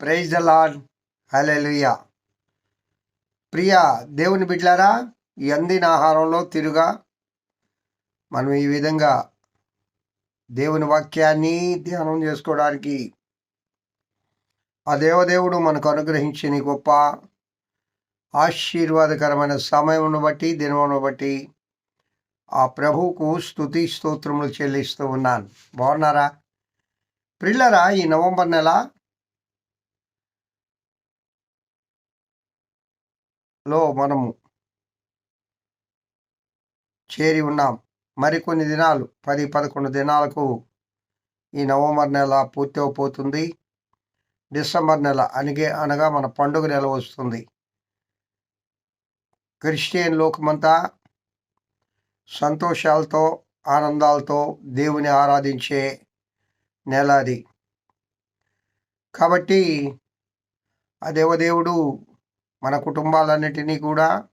Praise the Lord hallelujah ప్రియ దేవుని బిడ్లారా ఈ అందిన ఆహారంలో తిరుగా మనం ఈ విధంగా దేవుని వాక్యాన్ని ధ్యానం చేసుకోవడానికి ఆ దేవదేవుడు మనకు అనుగ్రహించిన గొప్ప ఆశీర్వాదకరమైన సమయమును బట్టి దినమును బట్టి ఆ ప్రభువుకు స్తుతి స్తోత్రములు చెల్లిస్తూ ఉన్నాను. బాగున్నారా? పిల్లరా ఈ నవంబర్ నెల లో మనము చేరి ఉన్నాం. మరికొన్ని దినాలు పది పదకొండు దినాలకు ఈ నవంబర్ నెల పూర్తి అయిపోతుంది డిసెంబర్ నెల అనగే అనగా మన పండుగ నెల వస్తుంది. క్రిస్టియన్ లోకమంతా సంతోషాలతో ఆనందాలతో దేవుని ఆరాధించే నెల అది. కాబట్టి ఆ దేవదేవుడు మన కుటుంబాలన్నిటినీ కూడా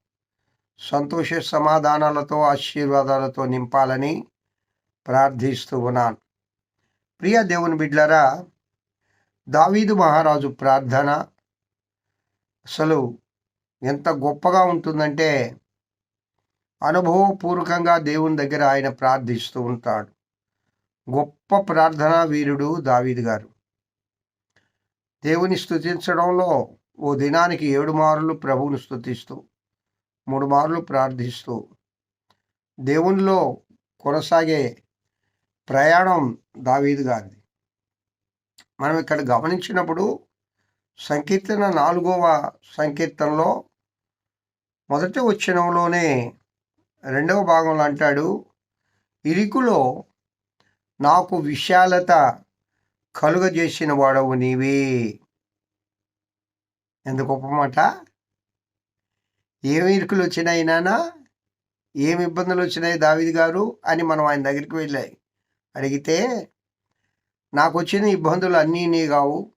సంతోష సమాధానాలతో ఆశీర్వాదాలతో నింపాలని ప్రార్థిస్తూ ఉన్నాను. ప్రియ దేవుని బిడ్లరా దావీదు మహారాజు ప్రార్థన అసలు ఎంత గొప్పగా ఉంటుందంటే అనుభవపూర్వకంగా దేవుని దగ్గర ఆయన ప్రార్థిస్తూ ఉంటాడు. గొప్ప ప్రార్థనా వీరుడు దావీదు గారు. దేవుని స్థుతించడంలో ఓ దినానికి ఏడు మార్లు ప్రభువును స్థుతిస్తూ మూడు మార్లు ప్రార్థిస్తూ దేవునిలో కొనసాగే ప్రయాణం దావీదు గారిది. మనం ఇక్కడ గమనించినప్పుడు సంకీర్తన నాలుగవ సంకీర్తనలో మొదటి వచ్చినంలోనే రెండవ భాగంలో అంటాడు ఇరుకులో నాకు విశాలత కలుగజేసిన వాడవు నీవే. ఎంత గొప్ప మాట ఏమి ఇరుకులు వచ్చినాయి నానా ఏమి ఇబ్బందులు వచ్చినాయి దావిది గారు అని మనం ఆయన దగ్గరికి వెళ్ళాయి. అడిగితే నాకు వచ్చిన ఇబ్బందులు అన్నీ ఇన్ని కావు.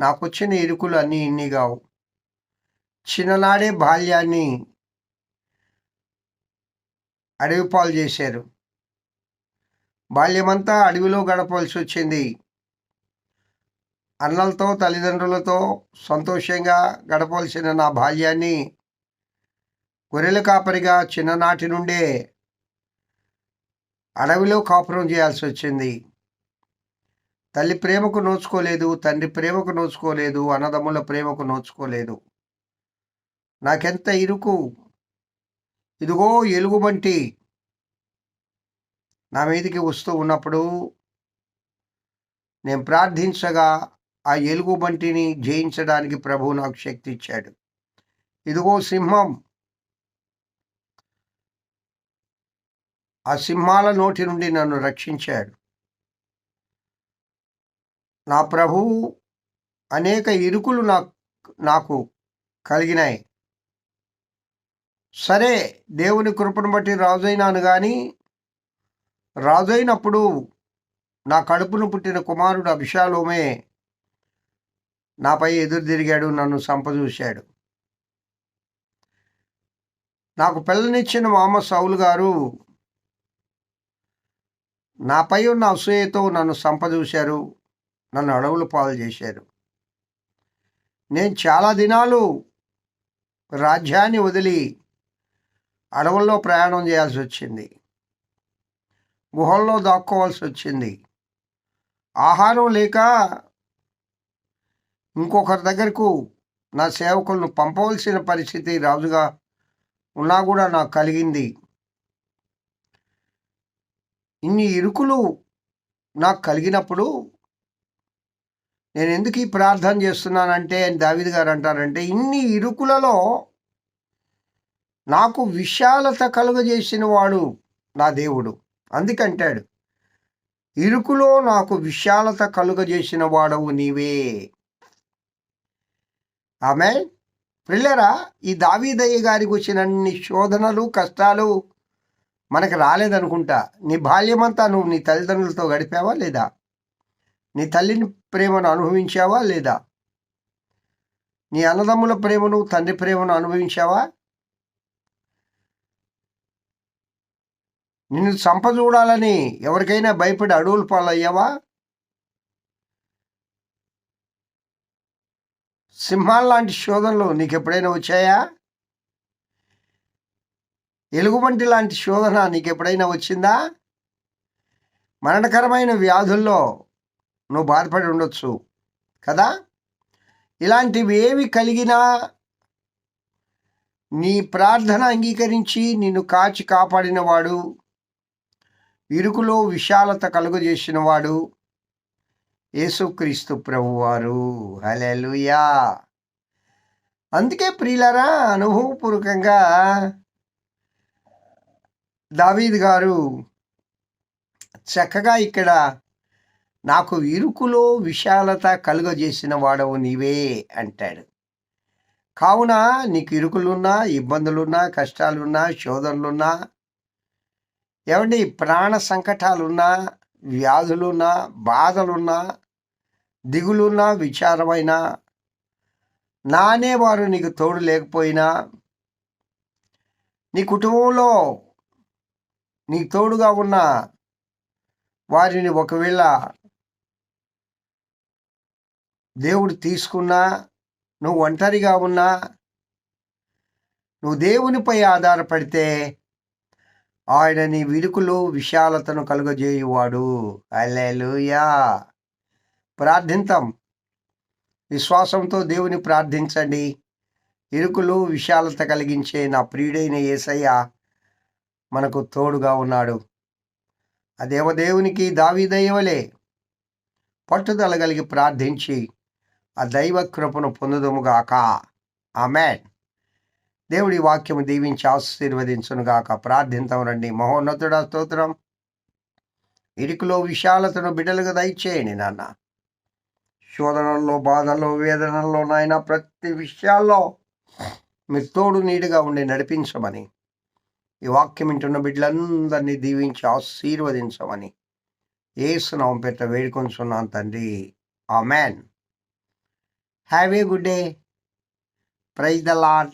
నాకు వచ్చిన ఇరుకులు అన్నీ ఇన్ని కావు. చిన్ననాడే బాల్యాన్ని అడవి పాలు చేశారు. బాల్యమంతా అడవిలో గడపవలసి వచ్చింది. అన్నలతో తల్లిదండ్రులతో సంతోషంగా గడపవలసిన నా బాల్యాన్ని గొర్రెల కాపరిగా చిన్ననాటి నుండే అడవిలో కాపురం చేయాల్సి వచ్చింది. తల్లి ప్రేమకు నోచుకోలేదు తండ్రి ప్రేమకు నోచుకోలేదు అన్నదమ్ముల ప్రేమకు నోచుకోలేదు. నాకెంత ఇరుకు. ఇదిగో ఎలుగుబంటి. నా మీదికి వస్తూ ఉన్నప్పుడు నేను ప్రార్థించగా ఆ ఎలుగుబంటిని జయించడానికి ప్రభువు నాకు శక్తి ఇచ్చాడు. ఇదిగో సింహం. ఆ సింహాల నోటి నుండి నన్ను రక్షించాడు. నా ప్రభువు అనేక ఇరుకులు నాకు నాకు కలిగినాయి. సరే దేవుని కృపను బట్టి రాజైనాను కానీ రాజైనప్పుడు నా కడుపును పుట్టిన కుమారుడు అభిషాలోమే నాపై ఎదురు తిరిగాడు నన్ను సంపదూశాడు నాకు పిల్లనిచ్చిన మామ సౌలు గారు నాపై ఉన్న అసూయతో నన్ను సంపదూశారు నన్ను అడవులు పాలు చేశారు. నేను చాలా దినాలు రాజ్యాన్ని వదిలి అడవుల్లో ప్రయాణం చేయాల్సి వచ్చింది. గుహల్లో దాక్కోవాల్సి వచ్చింది. ఆహారం లేక ఇంకొకరి దగ్గరకు నా సేవకులను పంపవలసిన పరిస్థితి రాజుగా ఉన్నా కూడా నాకు కలిగింది. ఇన్ని ఇరుకులు నాకు కలిగినప్పుడు నేను ఎందుకు ఈ ప్రార్థన చేస్తున్నానంటే దావిద్ గారు అంటారంటే ఇన్ని ఇరుకులలో నాకు విశాలత కలుగజేసిన వాడు నా దేవుడు. అందుకంటాడు ఇరుకులో నాకు విశాలత కలుగజేసిన వాడవు నీవే. ఆమె పిల్లరా ఈ దావీదయ్య గారికి వచ్చిన అన్ని శోధనలు కష్టాలు మనకు రాలేదనుకుంటా. నీ బాల్యమంతా నువ్వు నీ తల్లిదండ్రులతో గడిపావా లేదా? నీ తల్లిని ప్రేమను అనుభవించావా లేదా? నీ అన్నదమ్ముల ప్రేమను తండ్రి ప్రేమను అనుభవించావా? నిన్ను చంప చూడాలని ఎవరికైనా భయపడి అడవులు పాలయ్యావా? సింహాలు లాంటి శోధనలు నీకు ఎప్పుడైనా వచ్చాయా? ఎలుగుబంటి లాంటి శోధన నీకు ఎప్పుడైనా వచ్చిందా? మరణకరమైన వ్యాధుల్లో నువ్వు బాధపడి ఉండొచ్చు కదా? ఇలాంటివి ఏవి కలిగినా నీ ప్రార్థన అంగీకరించి నిన్ను కాచి కాపాడినవాడు ఇరుకులో విశాలత కలుగజేసినవాడు యేసుక్రీస్తు ప్రభువారు. హలెలుయా అందుకే ప్రియులరా అనుభవపూర్వకంగా దావీద్ గారు చక్కగా ఇక్కడ నాకు ఇరుకులో విశాలత కలుగజేసిన వాడవు నీవే అంటాడు. కావున నీకు ఇరుకులున్నా ఇబ్బందులున్నా కష్టాలున్నా శోధనలున్నా ఏమండి ప్రాణ సంకటాలున్నా వ్యాధులున్నా బాధలున్నా దిగులున్నా విచారమైనా నానే వారు నీకు తోడు లేకపోయినా నీ కుటుంబంలో నీ తోడుగా ఉన్న వారిని ఒకవేళ దేవుడు తీసుకున్నా నువ్వు ఒంటరిగా ఉన్నా నువ్వు దేవునిపై ఆధారపడితే ఆయన నీ విరుకులు విశాలతను కలుగజేయువాడు. అల్లెలుయా ప్రార్థింతాం. విశ్వాసంతో దేవుని ప్రార్థించండి. ఇరుకులు విశాలత కలిగించే నా ప్రియుడైన యేసయ్య మనకు తోడుగా ఉన్నాడు. ఆ దేవదేవునికి దావిదయ్యవలే పట్టుదల కలిగి ప్రార్థించి ఆ దైవ కృపను పొందుదముగాక ఆమెన్. దేవుడి వాక్యము దీవించి ఆశీర్వదించునుగాక ప్రార్థించమనండి మహోన్నతుడ స్తోత్రం. ఇరుకులో విశాలతను బిడ్డలుగా దయచేయండి నాన్న. శోధనల్లో బాధల్లో వేదనల్లో నాయన ప్రతి విషయాల్లో మీరు తోడు నీడుగా ఉండి నడిపించమని. ఈ వాక్యం వింటున్న బిడ్డలందరినీ దీవించి ఆశీర్వదించమని. ఏసునామం పెట్ట వేడుకొంచున్నాను తండ్రి. Amen have a good day praise the Lord